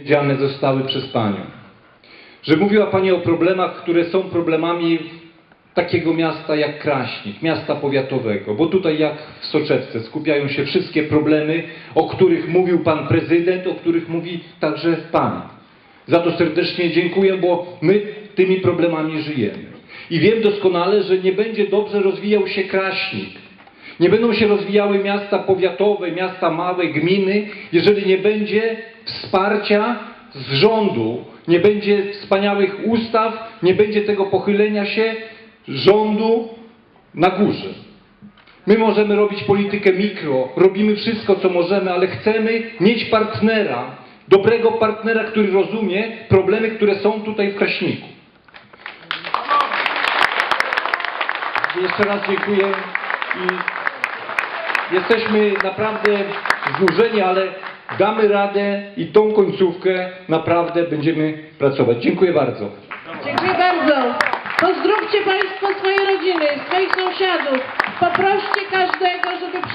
powiedziane zostały przez Panią. Że mówiła Pani o problemach, które są problemami takiego miasta jak Kraśnik, miasta powiatowego, bo tutaj jak w Soczewce skupiają się wszystkie problemy, o których mówił Pan Prezydent, o których mówi także Pan. Za to serdecznie dziękuję, bo my tymi problemami żyjemy. I wiem doskonale, że nie będzie dobrze rozwijał się Kraśnik. Nie będą się rozwijały miasta powiatowe, miasta małe, gminy, jeżeli nie będzie wsparcia z rządu, nie będzie wspaniałych ustaw, nie będzie tego pochylenia się rządu na górze. My możemy robić politykę mikro, robimy wszystko, co możemy, ale chcemy mieć partnera, dobrego partnera, który rozumie problemy, które są tutaj w Kraśniku. Jeszcze raz dziękuję i jesteśmy naprawdę znużeni, ale damy radę i tą końcówkę naprawdę będziemy pracować. Dziękuję bardzo. Dziękuję bardzo. Pozdrówcie Państwo swoje rodziny, swoich sąsiadów. Poproście każdego, żeby